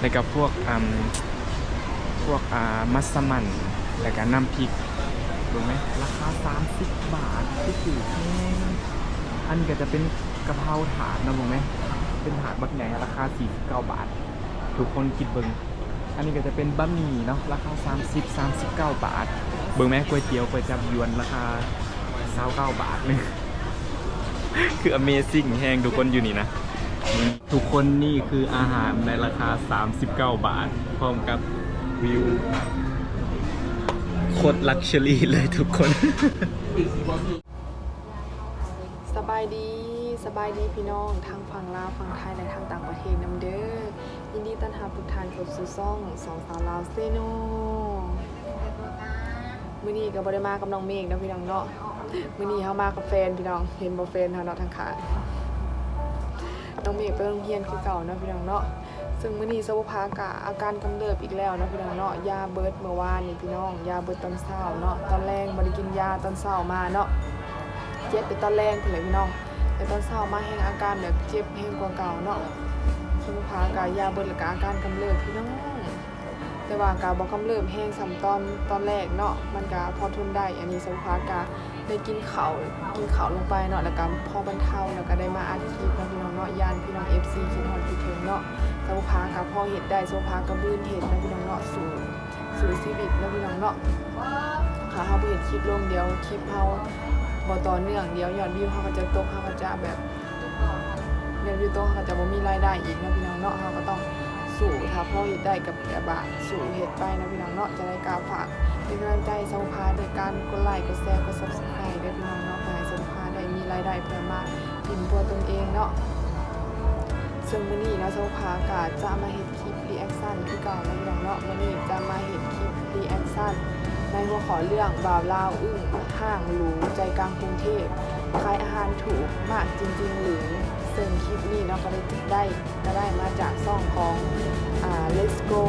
แล้วก็พวกอ่าพวกอ่ามัสมั่นแล้วก็น้ำพริกรู้ไหมราคา 30 บาทที่ถือแพงอันก็จะเป็นกะเพราถาดนะรู้ไหมเป็นถาดบักใหญ่ราคา 49 บาท ทุกคนคิดเบิงอันนี้ก็จะเป็นบะหมี่เนาะราคา 30 39 บาท เบิงแม่ก๋วยเตี๋ยวก๋วยจับยวนราคา29บาทหนึงคือ Amazing แห้งทุกคนอยู่นี่นะ ทุกคนนี่คืออาหารในราคา 39 บาท พร้อมกับวิวโคตรลักชัวรี่เลยทุกคน สบายดีสบายดีพี่น้องทางฝั่งลาวฝั่งไทยและทางต่างประเทศนํเด้อยินดีต้อนรับทุกท่านเข้าสู่ซ่องสองสาวลาวเซโนมื้อนี้ก็บ่ได้มากับน้องเมฆนะพี่น้องเนาะมื้อนี้เฮามากับแฟนพี่น้องเห็นบ่แฟนเฮาเนาะทางขา น้องเมฆไปโรงเรียนคือเก่าเนาะพี่น้องเนาะซึ่งมื้อนี้สวภากะอาการกำเริบอีกแล้วนะพี่น้องเนาะยาเบิดเมื่อวานนี่พี่น้องยาเบิดตอนเช้าเนาะตอนแรงบ่ได้กินยาตอนเช้ามาเนาะเจ็บไปตอนแรกเพิ่นเลยพี่น้องแต่ตอนเช้ามาแห้งอาการแบบเจ็บแห้งกว่าเก่าเนาะสมุพากายาเบิดแล้วก็อาการกำเริบพี่น้องแต่ว่ากาบ่กกำเริบแห้งซ้ำตอนตอนแรกเนาะมันก็พอทนได้อันนี้สมุพากา ได้กินเขากินเขาลงไปเนาะแล้วก็พอบรรเทาแล้วก็ได้มาอัดคลิปเนาพี่น้องเนาะยานพี่น้อง FC คิดฮอดคิดถึงเนาะสมุพากาพอเฮ็ดได้สมุพากาบื้นเฮ็ดนาะพี่น้องเนาะสู่สู่ชีวิตนาะพี่น้องเนาะค่ะเฮาเฮ็ดคลิปลงเดียวคลิปเฮาบอต่อเนื่องเดียวยอดวิวเขาก็จะตกเขาก็จะแบบเรียนวิวโตเขาก็จะบ่มีรายได้อีกนะพี่น้องเนาะเขาก็ต้อง สู่ถ้าพ่อเฮ็ดได้กับแบบว่าสู่เฮ็ดไปนะพี่น้องเนาะจะได้กล้าฝากเป็นกำลังใจสาวพาโดยการกดไลค์กดแชร์กด Subscribe ด้วยพี่น้องเนาะเพื่อให้สาวพาได้มีรายได้เพื่อมาพิมตัวตนเองเนาะซึ่งมื้อนี้เนาะสาวพาก็จะมาเฮ็ดคลิปรีแอคชั่นคือเก่านะพี่น้องเนาะมื้อนี้จะมาเฮ็ดคลิปรีแอคชั่นในหัวข้อเรื่องบ่าวลาวอึ้งห้างหรูใจกลางกรุงเทพขายอาหารถูกมากจริง ๆ หรือ ซึ่งคลิปนี้เนาะก็ได้ได้ก็ได้มาจากซ่องของอ่า Let's Go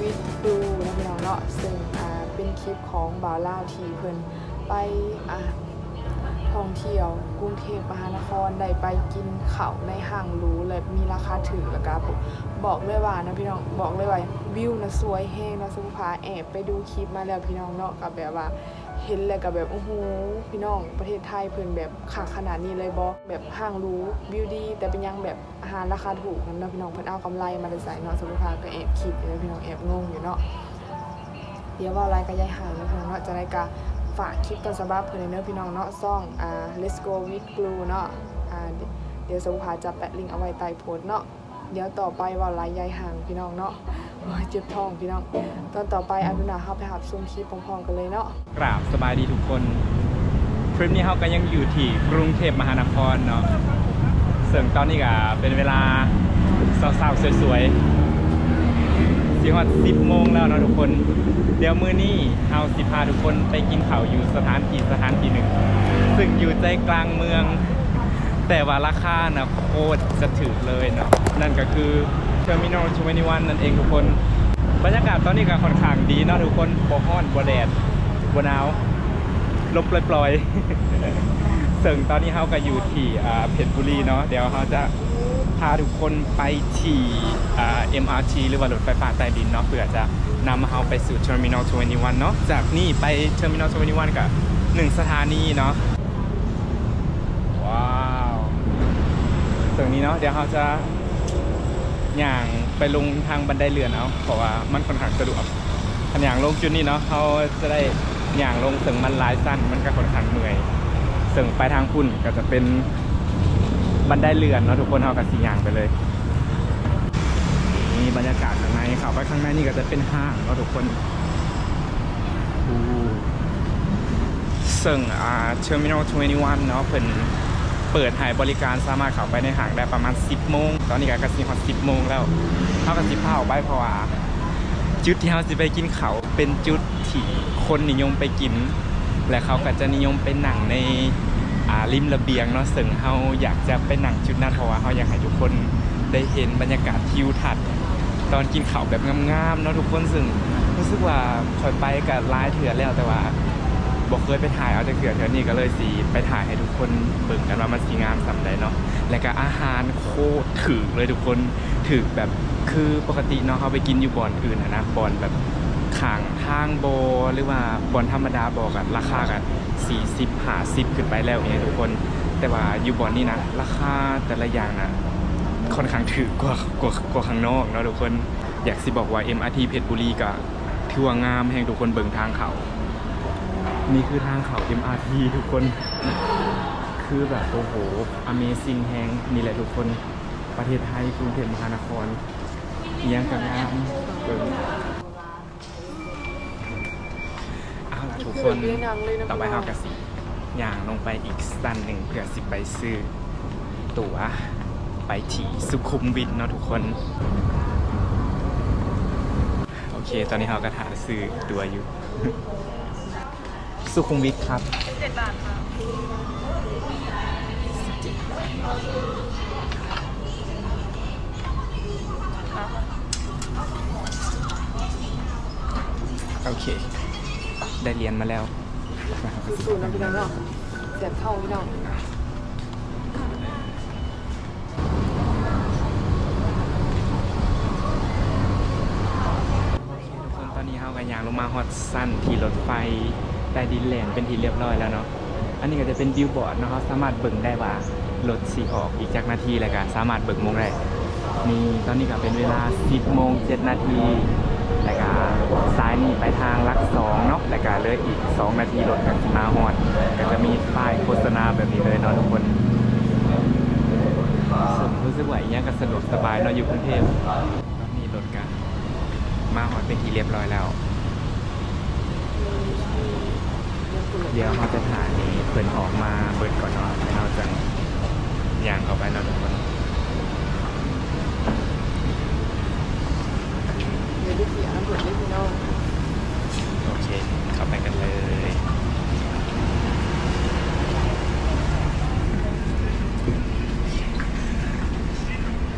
with Blue นะพี่น้องเนาะซึ่งอ่าเป็นคลิปของบ่าวลาวที่เพิ่นไปอ่าท่องเที่ยวกรุงเทพมหานครได้ไปกินข้าวในห้างหรูและมีราคาถูกแล้วก็บอกเลยว่านะพี่น้องบอกเลยว่าวิวนะสวยแฮงนะสุภาแอบไปดูคลิปมาแล้วพี่น้องเนาะกับแบบว่า เห็นแล้วก็แบบโอ้โหพี่น้องประเทศไทยเพิ่นแบบขาขนาดนี้เลยบอแบบห้างรู้วิวดีแต่เป็นยังแบบอาหารราคาถูกนั่นเนาะพี่น้องเพิ่นเอากำไรมาได้ใส่เนาะสุภาก็แอบคิดอยู่เลยพี่น้องแอบงงอยู่เนาะเดี๋ยวว่าอะไรก็ยายหางนะพี่น้องเนาะจะได้กะฝากคลิปต้นฉบับเพิ่นเลยเนาะพี่น้องเนาะซ่องอ่า let's go with blue เนาะอ่าเดี๋ยวเดี๋ยวสุภาจะแปะลิงก์เอาไว้ใต้โพสต์เนาะ เดี๋ยวต่อไปว่าไรยายห่างพี่น้องเนาะเจ็บท้องพี่น้อง ตอนต่อไปอาดุนาเฮาไปหับซุ้มคลิปพร้อมๆกันเลยเนาะกราบสบายดีทุกคนทริปนี้เราก็ยังอยู่ที่กรุงเทพมหานครเนาะซึ่งตอนนี้ก็เป็นเวลาสาวๆสวยๆสิฮอด10โมงแล้วเนาะทุกคน เดี๋ยวมื้อนี้เราสิพาทุกคนไปกินข้าวอยู่สถานที่สถานที่หนึ่งซึ่งอยู่ใจกลางเมือง แต่ว่าราคานะโคตรจะถือเลยเนาะนั่นก็คือ Terminal 21นั่นเองทุกคน บรรยากาศตอนนี้ก็ค่อนข้างดีเนาะทุกคนบ่ฮ้อนบ่แดดบ่หนาวลมปล่อยๆซึ่งตอนนี้เฮาก็อยู่ที่เพชรบุรีเนาะเดี๋ยวเฮาจะพาทุกคนไปที่อ่า MRT หรือว่ารถไฟฟ้าใต้ดินเนาะเพื่อจะนำเฮาไปสู่ Terminal 21เนาะจากนี่ไป Terminal 21ก็หนึ่งสถานีเนาะว้าว ตรงนี้เนาะเดี๋ยวเราจะอย่างไปลงทางบันไดเลื่อนเอาเพราะว่ามันค่อนข้างสะดวกถ้าอย่างลงจุดนี้เนาะเขาจะได้อย่างลงถึงมันลายสั้นมันก็ค่อนข้างเหนื่อยถึงไปทางพุ่นก็จะเป็นบันไดเลื่อนเนาะทุกคนเขากับสีอย่างไปเลยนี่บรรยากาศข้างในเขาไปข้างในนี่ก็จะเป็นห้างเนาะทุกคนซึ่งอ่า Terminal 21เนาะเพิ่น เปิดให้บริการสามารถเข้าไปในห้างได้ประมาณ 10โมงตอนนี้ก็กระสิฮอด10โมงแล้วเท่ากับสิบห้าออกไปเพราะว่าจุดที่เราสิไปกินเขาเป็นจุดที่คนนิยมไปกิน และเขาก็จะนิยมไปหนังในอ่าริมระเบียงเนาะซึ่งเราอยากจะไปหนังจุดนั้นเพราะว่าเราอยากให้ทุกคนได้เห็นบรรยากาศทิวทัศน์ตอนกินข้าวแบบงามๆเนาะทุกคนซึ่งรู้สึกว่าคอยไปกับลายเถื่อแล้วแต่ว่า บอกเคยไปถ่ายเอาแต่เกือเท่านี้ก็เลยสีไปถ่ายให้ทุกคนเบิ่งกันว่ามันสีงามสำใดเนาะแล้วก็อาหารโคตรถึกเลยทุกคนถึกแบบคือปกติเนาะเขาไปกินอยู่บ่อนอื่นอะนะบ่อนแบบขางทางโบหรือว่าบ่อนธรรมดาบอกกันราคากัน40 50ขึ้นไปแล้วเนี่ยทุกคน แต่ว่าอยู่บ่อนนี่นะราคาแต่ละอย่างนะค่อนข้างถือกว่ากว่ากว่าข้างนอกเนาะทุกคนอยากสิบอกว่า MRT เพชรบุรีก็ถือว่างามแห่งทุกคนเบิ่งทางเขา นี่คือทางเขา MRT ทุกคน คือแบบโอ้โห Amazing แฮงนี่แหละทุกคน ประเทศไทยกรุงเทพมหานครเอียงกับงามเบิ่งเอาล่ะทุกคน ต่อไปเฮาองกะสิย่างลงไปอีกสั้นหนึ่งเพื่อสิไปซื้อตั๋วไปที่สุขุมวิทเนาะทุกคน โอเค ตอนนี้เฮากระถาซื้อตั๋วอยู่ สุขุมวิทครับเจ็ดบาทค่ะโอเค ได้เรียนมาแล้วสูตรนะพี่น้องเนาะเสียบเท่าพี่น้องทุกคนตอนนี้เฮากันยางลงมาฮอตสั้นที่รถไฟ ใต้ดินแลนเป็นที่เรียบร้อยแล้วเนาะ อันนี้ก็จะเป็นบิลบอร์ดเนาะเขาสามารถเบิ่งได้ว่ารถสีออกอีกจากนาทีแล้วก็สามารถเบิ่งโมงได้นี่ตอนนี้ก็เป็นเวลา 10โมง7นาทีแล้วก็ซ้ายนี่ไปทางลักสองเนาะแล้วก็เลยอีก 2 นาทีรถกันมาฮอดก็จะมีป้ายโฆษณาแบบนี้เลยเนาะทุกคนส่วนรู้สึกว่าอย่างเงี้ยก็สะดวกสบายเนาะอยู่กรุงเทพตอนนี้รถกันมาฮอดเป็นที่เรียบร้อยแล้ว เดี๋ยวเขาจะถ่ายนี้เพิ่นออกมาเบิดก่อนเนาะแล้วเราจะย่างเข้าไปเนาะทุกคนเดี๋ยวได้เสียน้ำเผือกเลยพี่น้องโอเคเข้าไปกันเลย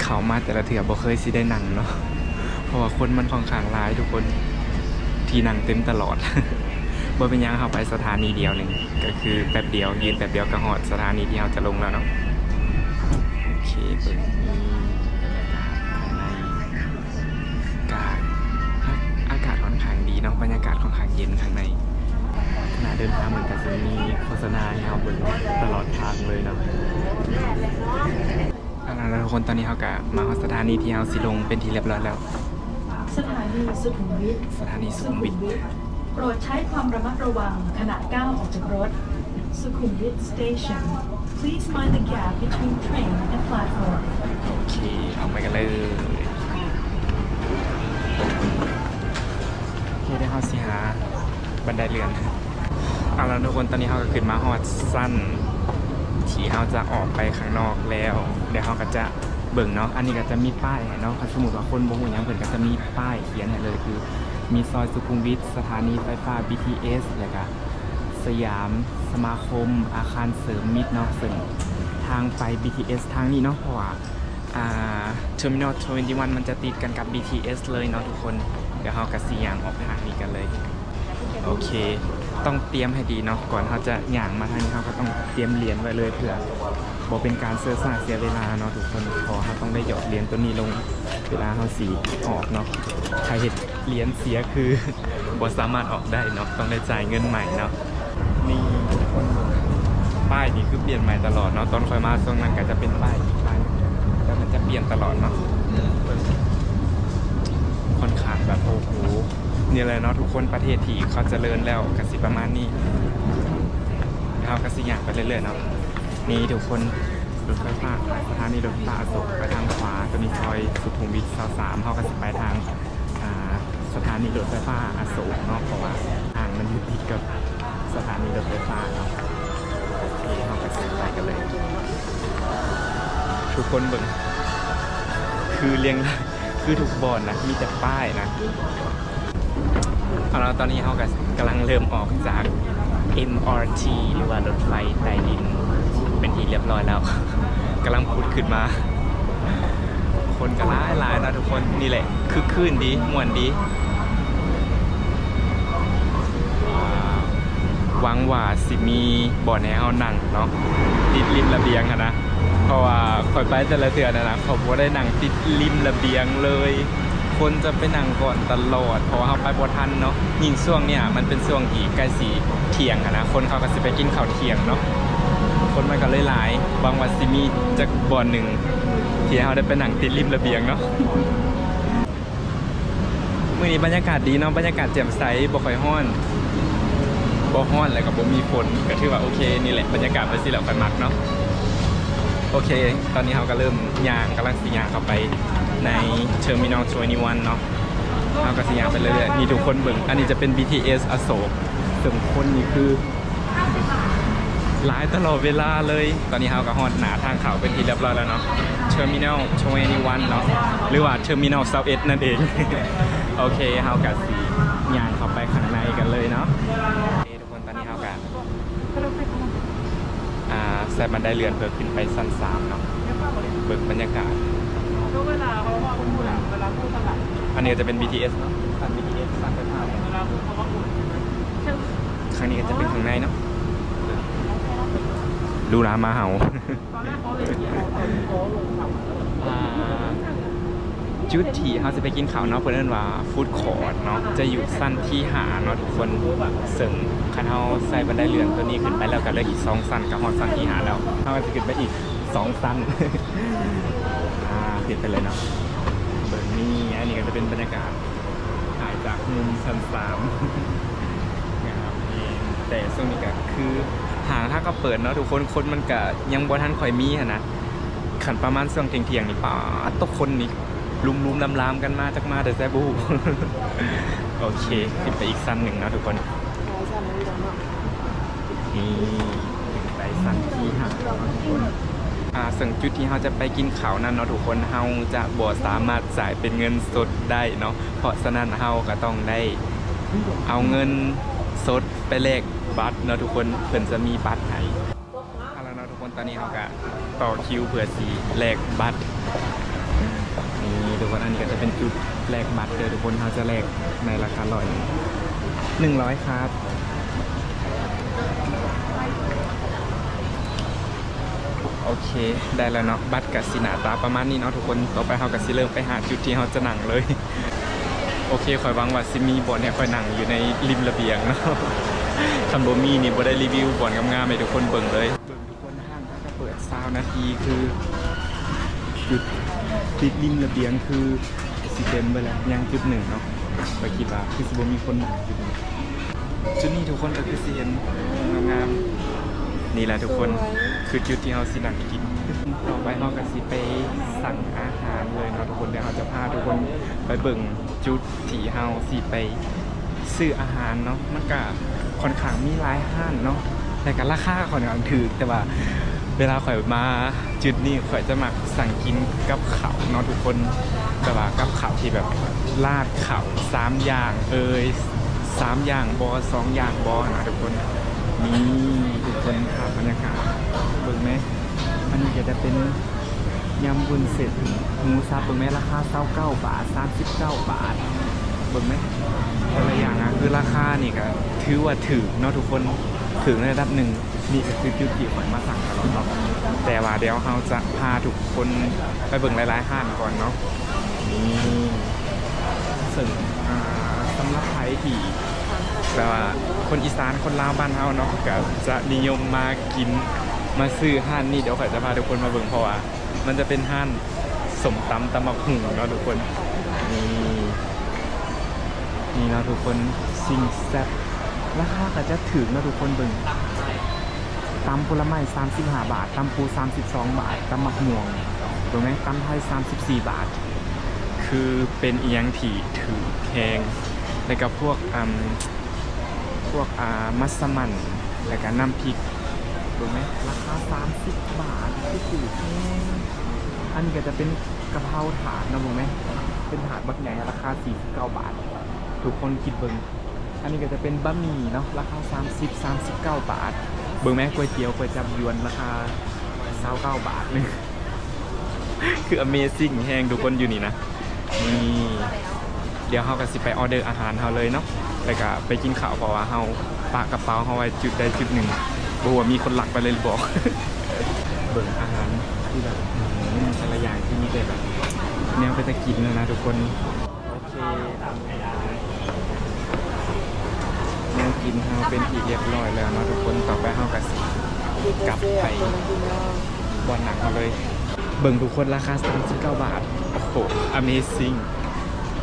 เขามาแต่ละเถื่อบ่เคยสิได้หนังเนาะเพราะว่าคนมันค่อนข้างหลายทุกคนที่นั่งเต็มตลอด บ่เป็นหยังเข้าไปสถานีเดียวหนึ่งก็คือแป๊บเดียวยืนแป๊บเดียวก็หอดสถานีที่เราจะลงแล้วเนาะโอเคเปิดนี่บรรยากาศข้างในอากาศอากาศค่อนข้างดีเนาะบรรยากาศค่อนข้างเย็นข้างในขณะเดินทางเหมือนกับจะมีโฆษณาให้เราเบิ่งตลอดทางเลยเนาะเอาล่ะแล้วทุกคนตอนนี้เขาก็มาฮอดสถานีที่เราสิลงเป็นที่เรียบร้อยแล้ว สถานีสุขุมวิทสถานีสุขุมวิท โปรดใช้ความระมัดระวังขณะก้าวออกจากรถสุขุมวิท Station Please mind the gap between train and platform โอเคเอาไปกันเลยโอเคได้ฮอสิหาบันไดเลื่อนเอาล้วทุกคนตอนนี้เขาก็ขึ้นมาฮอดสั้นที่เขาจะออกไปข้างนอกแล้ว เดี๋ยวเขาก็จะเบิ่งเนาะอันนี้ก็จะมีป้ายเนาะถ้าสมมติว่าคนบ่ฮู้หยังเพิ่นก็จะมีป้ายเขียนให้เลยคือ มีซอยสุขุมวิทสถานีไฟฟ้า BTS แล้วก็สยามสมาคม อาคารเสริมมิตรเนาะซึ่งทางไป BTS ทางนี้เนาะเพราะว่าอ่า Terminal 21 มันจะติดกันกับ BTS เลยเนาะทุกคน เดี๋ยวเราก็สิย่างออกทางนี้กันเลย โอเค ต้องเตรียมให้ดีเนาะก่อนเขาจะหย่างมาทางนี้เขาก็ต้องเตรียมเหรียญไว้เลยเผื่อบ่เป็นการเสื้อซ่าเสียเวลาเนาะทุกคนพอเขาต้องได้หยอดเหรียญตัวนี้ลงเวลาเขาสีออกเนาะใครเห็น เหรียญเสียคือบ่สามารถออกได้เนาะต้องได้จ่ายเงินใหม่เนาะนี่คนป้ายนี่คือเปลี่ยนใหม่ตลอดเนาะตอนคอยมาช่วงนั้นก็จะเป็นป้ายอีกป้ายแต่มันจะเปลี่ยนตลอดเนาะค่อนข้างแบบโอ้โหนี่เลยเนาะทุกคนประเทศที่เขาเจริญแล้วกสิประมาณนี้เขากสิอยางไปเรื่อยๆเนาะนี่ทุกคนรถไฟฟ้าสถานีรถไฟฟ้าอโศกไปทางขวาจะมีซอยสุขุมวิทซอยสามเขากสิไปทาง สถานีรถไฟฟ้าอโศกเนาะเพราะว่าทางมันอยู่ติดกับสถานีรถไฟฟ้าเนาะโอเคเขากสิไปกันเลย ทุกคนเบิ่งคือเรียงคือทุกบอนนะมีแต่ป้ายนะเอาล้วตอนนี้เขากำลังเริ่มออกจาก MRT หรือว่ารถไฟใต้ดิน เป็นที่เรียบร้อยแล้วกำลังพุดขึ้นมา คนก็ร้ายหลายนะทุกคนนี่แหละคือคืนดีม่วนดีหวังว่าสิมีบ่อนให้เฮานั่งเนาะติดริมระเบียงนะเพราะว่าคอยไปแต่ละเดือนนะนะเขาบ่ได้นั่งติดริมระเบียงเลย คนจะไปนั่งก่อนตลอดเพราะว่าเขาไปบ่ทันเนาะยิ่งช่วงเนี่ยมันเป็นช่วงที่ใกล้สีเที่ยงนะคนเขาก็สิไปกินข้าวเที่ยงเนาะคนมันก็เลยหลายบางวันสิมีจักบ่อนหนึ่ง ที่เขาได้ไปนั่งติดริมระเบียงเนาะมื้อนี้บรรยากาศดีเนาะบรรยากาศแจ่มใสบ่ค่อยร้อนบ่ร้อนแล้วก็บ่มีฝนก็ถือว่าโอเคนี่แหละบรรยากาศเป็นสิแล้วกันมักเนาะโอเค ตอนนี้เราก็เริ่มย่างกำลังสิย่างเข้าไปในเทอร์มินอล21เนาะเราก็สิย่างไปเรื่อยๆนี่ทุกคนเบิ่งอันนี้จะเป็น BTS อโศกส่วนคนนี่คือหลายตลอดเวลาเลย ตอนนี้เราก็ฮอดหนาทางเขาเป็นที่เรียบร้อยแล้วเนาะ เทอร์มินอล21 เนาะหรือว่าเทอร์มินอล21นั่นเอง โอเคเราก็สิย่างเข้าไปข้างในกันเลยเนาะโอเคทุกคนตอนนี้เราก็อ่าใส่บันไดเรือนเพื่อขึ้นไปสั้นสามเนาะเบิกบรรยากาศเวลาเขาว่าพูดอะเวลาพูดตลาดอันนี้จะเป็น BTS เนาะสั้น BTS สั้นไปภาพเวลาพูดเขาว่าพูดครั้งนี้ก็จะเป็นข้างในเนาะดูร้านมาเห่าตอนแรกเขาเลยเอาเอาลงเขาอ่า จุดที่เขาจะไปกินข้าวเนาะเพื่อนเอิ้นว่าฟู้ดคอร์ทเนาะจะอยู่สั้นที่หาเนาะทุกคนซึ่งคันเขาใส่บันไดเรือนตัวนี้ขึ้นไปแล้วก็เลยอีกสองสั้นกับฮอดสั้นที่หาแล้วเขาก็จะขึ้นไปอีกสองสั้นอ่าเปลี่ยนไปเลยเนาะเบิร์นี่อันนี้ก็จะเป็นบรรยากาศถ่ายจากมุมชั้นสามนะครับแต่ช่วงนี้ก็คือหางถ้าก็เปิดเนาะทุกคนคนมันก็ยังบ่ทันค่อยมีหั้นนะ ขันประมาณช่วงเที่ยงๆนี่ป่าตกคนนี่ลุมๆลามๆกันมาจากมาแต่แซบูโอเคขึ้นไปอีกสั้นหนึ่งนะทุกคนนี่ไปสั้นที่ห้าอ่าซึ่งจุดที่เราจะไปกินข้าวนั้นเนาะทุกคนเราจะบ่สามารถจ่ายเป็นเงินสดได้เนาะเพราะฉะนั้นเราก็ต้องได้เอาเงินสดไปแลกบัตรเนาะทุกคนเพิ่นจะมีบัตรให้เอาแล้วเนาะทุกคนตอนนี้เราก็ ต่อคิวเพื่อสีแลกบัตรนี่ทุกคนอันนี้ก็จะเป็นจุดแลกบัตรเดี๋ยทุกคนเขาจะแลกในราคาร้อยหนึ่งร้อยครับโอเค ได้แล้วเนาะบัตรกับสินาตาประมาณนี้เนาะทุกคนต่อไปเรากับสิเริ่มไปหาจุดที่เราจะนั่งเลย โอเคคอยวังว่าซิมีบอลเนี่ยคอยนั่งอยู่ในริมระเบียงเนาะคันโบมีนี่บ่ได้รีวิวบอลงามๆให้ทุกคนเบิ่งเลย เบิ่งทุกคนห้างถ้าจะเปิดซาวนาทีคือจุดติดริมระเบียงคือสิเต็มไปแล้วยังจุดหนึ่งเนาะไปคิดว่าคือสบมีคนนั่งอยู่นี่จุดนี้ทุกคนก็คือสิเห็นงามๆนี่แหละทุกคนคือจุดที่เฮาสินั่งกินต่อไปเฮาก็สิไปสั่งอาหารเลยเนาะทุกคนเดี๋ยวเฮาจะพาทุกคนไปเบิ่งจุดที่เฮาสิไปซื้ออาหารเนาะมันก็ค่อนข้างมีหลายห้านเนาะแต่ก็ราคาค่อนข้างถูกแต่ว่า เวลาข่อยมาจุดนี้ข่อยจะมาสั่งกินกับเขาวเนาะทุกคนแต่ว่ากับเขาวที่แบบลาดเขาวสามอย่างเอ่ยสามอย่างบอสองอย่างบอนะทุกคนนี่ทุกคนครับบรรยากาศเบิ่งไหมอันนี้ก็จะเป็นยำบุญเสร็จหมูซับเบิ่งไหมราคาเก้าบาท39บาทเบิ่งไหมแต่ละอย่างอะคือราคานี่ก็ถือว่าถือเนาะทุกคน ถึงในระดับหนึ่งนี่ก็คือจุดที่ข่อยมาสั่งตลอดเนาะแต่ว่าเดี๋ยวเราจะพาทุกคนไปเบิ่งหลายๆห้างก่อนเนาะนี่ซึ่งอ่าสำหรับใครที่แบบว่าคนอีสานคนลาวบ้านเฮาเนาะก็จะนิยมมากินมาซื้อห้านนี่เดี๋ยวข่อยจะพาทุกคนมาเบิ่งเพราะว่ามันจะเป็นห้านสมตำตำมักหุ่งเนาะทุกคนนี่นี่เนาะทุกคนซิงแซ่บ ราคาก็จะถึงนะทุกคนเบิ่งตำผลไม้35 บาทตำปู 32 บาทตำมักม่วงถูกไหมตำไทย 34 บาท คือเป็นเอียงที่ถือแพงแล้วก็พวกอืมพวกอ่ามัสมั่นแล้วก็น้ำพริกถูกไหมราคา 30 บาทที่ถูกแพงอันนี้ก็จะเป็นกะเพราถาดนะถูกไหมเป็นถาดบักใหญ่ราคา 49 บาท ทุกคนคิดเบิ่ง อันนี้ก็จะเป็นบะหมี่เนาะราคา 30 39 บาท เบิ่งไหมก๋วยเตี๋ยวก๋วยจับยวนราคา29บาทนึงคือ Amazing แห้งทุกคนอยู่นี่นะนี่เดี๋ยวเราก็สิไปออเดอร์อาหารเราเลยเนาะแล้วก็ไปกินข้าวเพราะว่าเราปากกระเป๋าเราไว้จุดใดจุดหนึ่งบัวมีคนหลักไปเลยบอกเบิ่งอาหารคือแบบอืมแต่ละอย่างที่มีแต่แบบแนวไปตะกินเลยนะทุกคนโอเค แนวกินเฮาเป็นที่เรียบร้อยแล้วเนาะทุกคนต่อไปเฮากับสิกลับไข่บอลหนังเอาเลย เบิ่งทุกคนราคา39บาท โอ้โห amazing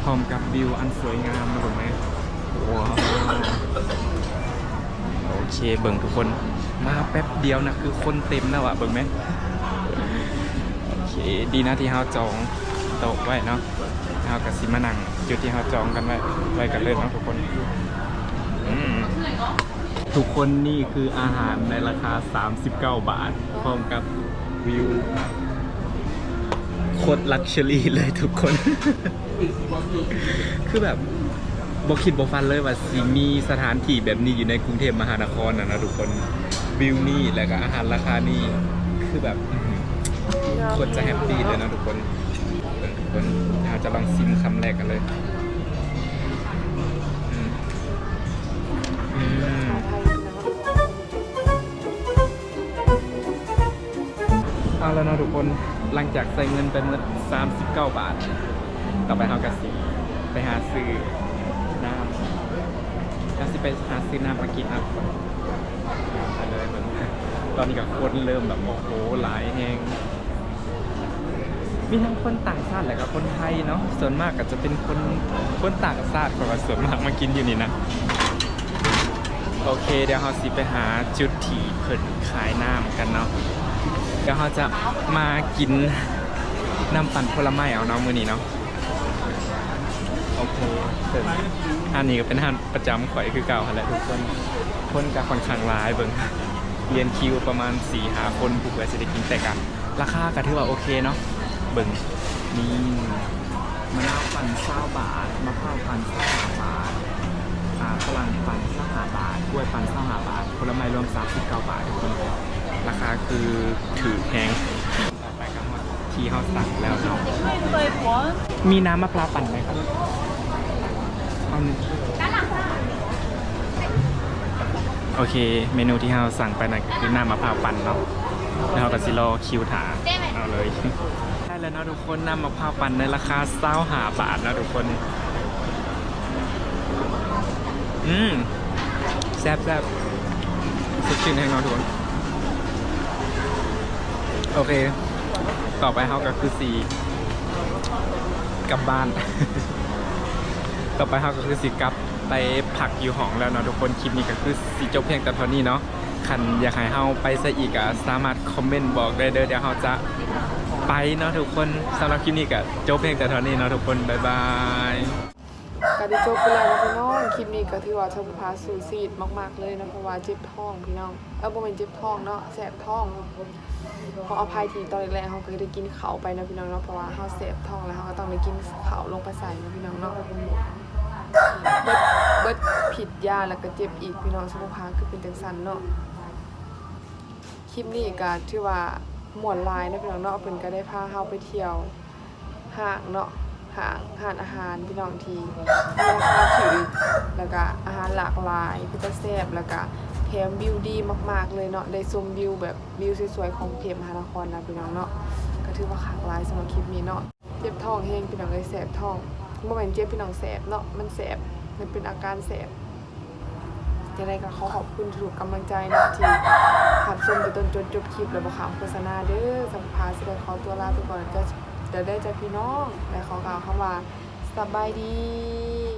พร้อมกับวิวอันสวยงามนะเบิ่งไหมว้าวโอเคเบิ่งทุกคนมาแป๊บเดียวนะคือคนเต็มแล้วอะเบิ่งไหมโอเคดีนะที่เฮาจองโต๊ะไว้เนาะเฮากับซิมานังจุดที่เฮาจองกันไว้ไว้กันเลยเนาะทุกคน ทุกคนนี่คืออาหารในราคา 39 บาท พร้อมกับวิวโคตรลักชัวรี่เลยทุกคน คือแบบบอกคิดบอกฟันเลยว่าสิมีสถานที่แบบนี้อยู่ในกรุงเทพมหานครนะนะทุกคนวิวนี่แล้วก็อาหารราคานี่คือแบบโคนจะแฮปปี้เลยนะทุกคนทุกคนเราจะลองซิมคำแรกกันเลย แล้วเนาะทุกคนหลังจากใส่เงินไปเมื่อ39 บาท ต่อไปเฮากะสิไปหาซื้อน้ำก็สิไปหาซื้อน้ำมากินครับไปเลยเหมือนตอนนี้กับคนเริ่มแบบโอ้โหหลายแหงมีทั้งคนต่างชาติและก็คนไทยเนาะส่วนมากก็จะเป็นคนคนต่างชาติเพราะว่าส่วนมากมากินอยู่นี่นะโอเคเดี๋ยวเราสิไปหาจุดที่เพิ่นขายน้ำกันเนาะ เดี๋ยวเราจะมากินน้ำปั่นผลไม้เอาเนาะมื้อนี้เนาะโอเคเสร็จอันนี้ก็เป็นอาหารประจำข่อยคือเก่าหั่นแหละทุกคนคนก็ค่อนข้างหลายเบิ่งเรียนคิวประมาณ4หาคนผู้เพื่อสิได้กินแต่กันราคาก็ถือว่าโอเคเนาะเบิ่งนี่มะนาวปั่น20บาทมะพร้าวปั่น25บาทอ่าฝรั่งปั่น25บาทกล้วยปั่น25บาทผลไม้รวม39บาททุกคน ราคาคือถือแพงต่อไปก็มาที่เฮาสั่งแล้วเนาะมีน้ำมะพร้าวปั่นไหมครับเอาหนึ่งโอเค เมนูที่เราสั่งไปนะคือน้ำมะพร้าวปั่นเนาะแล้วเราก็สิรอคิวถาเอาเลย ได้แล้วเนาะทุกคนน้ำมะพร้าวปั่นในราคาเศร้าหาบาทนะทุกคน อืมแซ่บแซ่บสดชื่นแห้งเนาะทุกคน โอเค ต่อไปเขาก็คือสีกลับบ้าน ต่อไปเขาก็คือสีกลับไปผักอยู่ห้องแล้วเนาะทุกคนคลิปนี้ก็คือสีจบเพียงแต่เท่านี้เนาะคันอยากให้เฮาไปซะอีกอะสามารถคอมเมนต์บอกได้เด้อเดี๋ยวเฮาจะไปเนาะทุกคนสำหรับคลิปนี้ก็จบเพียงแต่เท่านี้เนาะทุกคนบ๊ายบาย ก็ได้จบไปแล้วนะพี่น้องคลิปนี้ก็ถือว่าทำพาสูซีดมากๆเลยนะเพราะว่าเจ็บท้องพี่น้องเออบ่เป็นเจ็บท้องเนาะแสบท้องขออภัยทีตอนแรกๆเขาก็ได้กินเขาไปนะพี่น้องเนาะเพราะว่าเขาแสบท้องแล้วเขาก็ต้องได้กินเขาลงไปใส่นะพี่น้องเนาะเบิดเบิดผิดยาแล้วก็เจ็บอีกพี่น้องสุขภาคือเป็นจังซันเนาะคลิปนี้ก็ถือว่าหมวนลายนะพี่น้องเนาะเพิ่นก็ได้พาเฮาไปเที่ยวห้างเนาะ ห้างห้านอาหารพี่น้องทีราคาถือแล้วก็อาหารหลากหลายพิตาแซ่บแล้วก็แถมวิวดีมาก ๆ เลยเนาะได้ชมวิวแบบวิวสวยๆของเทพมหานครนะพี่น้องเนาะก็ถือว่าคักหลายสำหรับคลิปนี้เนาะเจ็บท้องแห้งพี่น้องเลยแสบท้องบ่แม่นเจ็บพี่น้องแสบเนาะมันแสบมันเป็นอาการแสบยังไงก็ขอขอบคุณทุกกำลังใจนะที่ขับชมไปจนจนจบคลิปแล้วบ่ขามโฆษณาเด้อสัมภาษณ์สิได้ขอตัวลาไปก่อนจะ เดี๋ยวได้เจอพี่น้อง และขอกล่าวคำว่าสบายดี